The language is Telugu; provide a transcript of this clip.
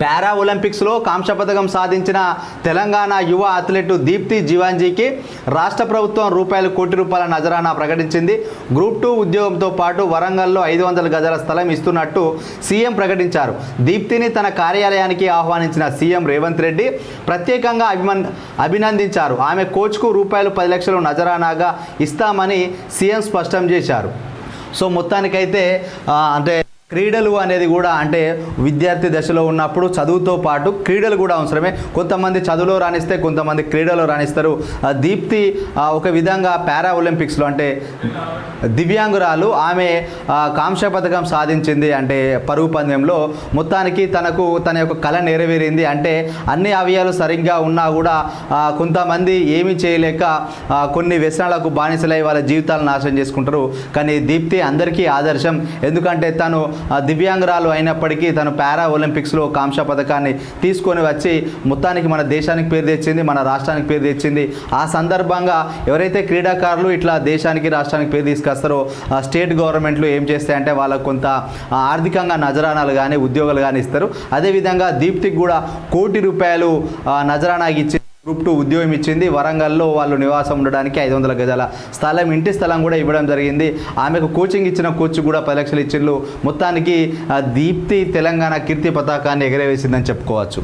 పారా ఒలింపిక్స్లో కాంస్య పథకం సాధించిన తెలంగాణ యువ అథ్లెట్ దీప్తి జీవాంజీకి రాష్ట్ర ప్రభుత్వం రూపాయలు కోటి రూపాయల నజరానా ప్రకటించింది. గ్రూప్ టూ ఉద్యోగంతో పాటు వరంగల్లో ఐదు వందల గజాల స్థలం ఇస్తున్నట్టు సీఎం ప్రకటించారు. దీప్తిని తన కార్యాలయానికి ఆహ్వానించిన సీఎం రేవంత్ రెడ్డి ప్రత్యేకంగా అభిమన్ అభినందించారు. ఆమె కోచ్కు రూపాయలు పది లక్షలు నజరానాగా ఇస్తామని సీఎం స్పష్టం చేశారు. సో మొత్తానికైతే అంటే క్రీడలు అనేది కూడా అంటే విద్యార్థి దశలో ఉన్నప్పుడు చదువుతో పాటు క్రీడలు కూడా అవసరమే. కొంతమంది చదువులో రాణిస్తే కొంతమంది క్రీడలో రాణిస్తారు. ఆ, దీప్తి ఒక విధంగా పారా ఒలింపిక్స్లో అంటే దివ్యాంగురాలు ఆమె కాంక్ష పథకం సాధించింది అంటే పరుగు పందెంలో. మొత్తానికి తనకు తన యొక్క కళ నెరవేరింది అంటే అన్ని అవయాలు సరిగ్గా ఉన్నా కూడా కొంతమంది ఏమీ చేయలేక కొన్ని వ్యసనాలకు బానిసలై వాళ్ళ జీవితాలు నాశనం చేసుకుంటారు. కానీ దీప్తి అందరికీ ఆదర్శం. ఎందుకంటే తను దివ్యాంగురాలు అయినప్పటికీ తను పారా ఒలింపిక్స్లో కాంస్య పథకాన్ని తీసుకొని వచ్చి మొత్తానికి మన దేశానికి పేరు తెచ్చింది మన రాష్ట్రానికి పేరు తెచ్చింది. ఆ సందర్భంగా ఎవరైతే క్రీడాకారులు ఇట్లా దేశానికి రాష్ట్రానికి పేరు తీసుకొస్తారో స్టేట్ గవర్నమెంట్లు ఏం చేస్తాయంటే వాళ్ళకు కొంత ఆర్థికంగా నజరానాలు కానీ ఉద్యోగాలు కానీ ఇస్తారు. అదేవిధంగా దీప్తికి కూడా కోటి రూపాయలు ఆ, నజరానాకి ఇచ్చి గ్రూప్ టూ ఉద్యోగం ఇచ్చింది. వరంగల్లో వాళ్ళు నివాసం ఉండడానికి ఐదు వందల గజాల స్థలం ఇంటి స్థలం కూడా ఇవ్వడం జరిగింది. ఆమెకు కోచింగ్ ఇచ్చిన కోచ్ కూడా పది లక్షలు ఇచ్చిండ్రు మొత్తానికి దీప్తి తెలంగాణ కీర్తి పతాకాన్ని ఎగరవేసిందని చెప్పుకోవచ్చు.